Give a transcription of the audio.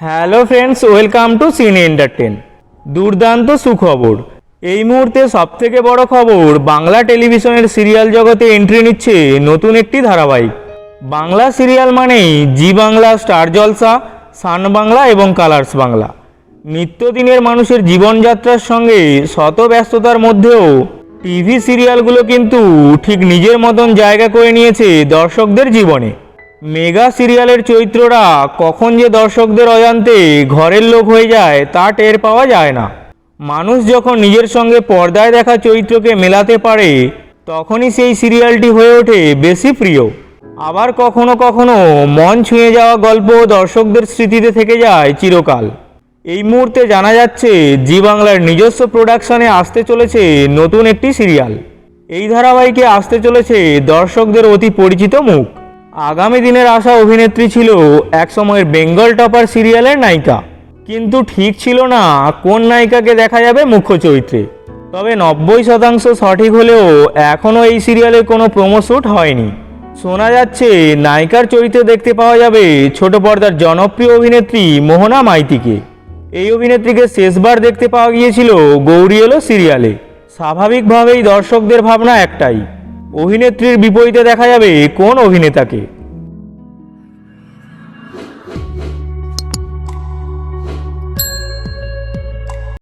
Hello friends welcome to cine entertain দুর্দান্ত সুখবর। এই মুহূর্তে সবথেকে বড় খবর, বাংলা টেলিভিশনের সিরিয়াল জগতে এন্ট্রি নিচ্ছে নতুন একটি ধারাবাহিক। বাংলা সিরিয়াল মানেই Zee Bangla, Star Jalsha, Sun Bangla এবং কালার্স বাংলা। নিত্যদিনের মানুষের জীবনযাত্রার সঙ্গে শত ব্যস্ততার মধ্যেও টিভি সিরিয়ালগুলো কিন্তু ঠিক নিজের মতন জায়গা করে নিয়েছে দর্শকদের জীবনে। মেগা সিরিয়ালের চরিত্ররা কখন যে দর্শকদের অজান্তে ঘরের লোক হয়ে যায়, তা টের পাওয়া যায় না। মানুষ যখন নিজের সঙ্গে পর্দায় দেখা চরিত্রকে মেলাতে পারে, তখনই সেই সিরিয়ালটি হয়ে ওঠে বেশি প্রিয়। আবার কখনো কখনো মন ছুঁয়ে যাওয়া গল্প দর্শকদের স্মৃতিতে থেকে যায় চিরকাল। এই মুহূর্তে জানা যাচ্ছে, জি বাংলার নিজস্ব প্রোডাকশনে আসতে চলেছে নতুন একটি সিরিয়াল। এই ধারাবাহিকে আসতে চলেছে দর্শকদের অতি পরিচিত মুখ। আগামী দিনের আশা অভিনেত্রী ছিল একসময়ের বেঙ্গল টপার সিরিয়ালের নায়িকা। কিন্তু ঠিক ছিল না কোন নায়িকাকে দেখা যাবে মুখ্য চরিত্রে। তবে নব্বই শতাংশ সঠিক হলেও এখনও এই সিরিয়ালে কোনো প্রোমো শ্যুট হয়নি। শোনা যাচ্ছে নায়িকার চরিত্রে দেখতে পাওয়া যাবে ছোট পর্দার জনপ্রিয় অভিনেত্রী মোহনা মাইতিকে। এই অভিনেত্রীকে শেষবার দেখতে পাওয়া গিয়েছিল গৌরী এলো সিরিয়ালে। স্বাভাবিকভাবেই দর্শকদের ভাবনা একটাই অভিনেত্রীর বিপরীতে দেখা যাবে কোন অভিনেতাকে?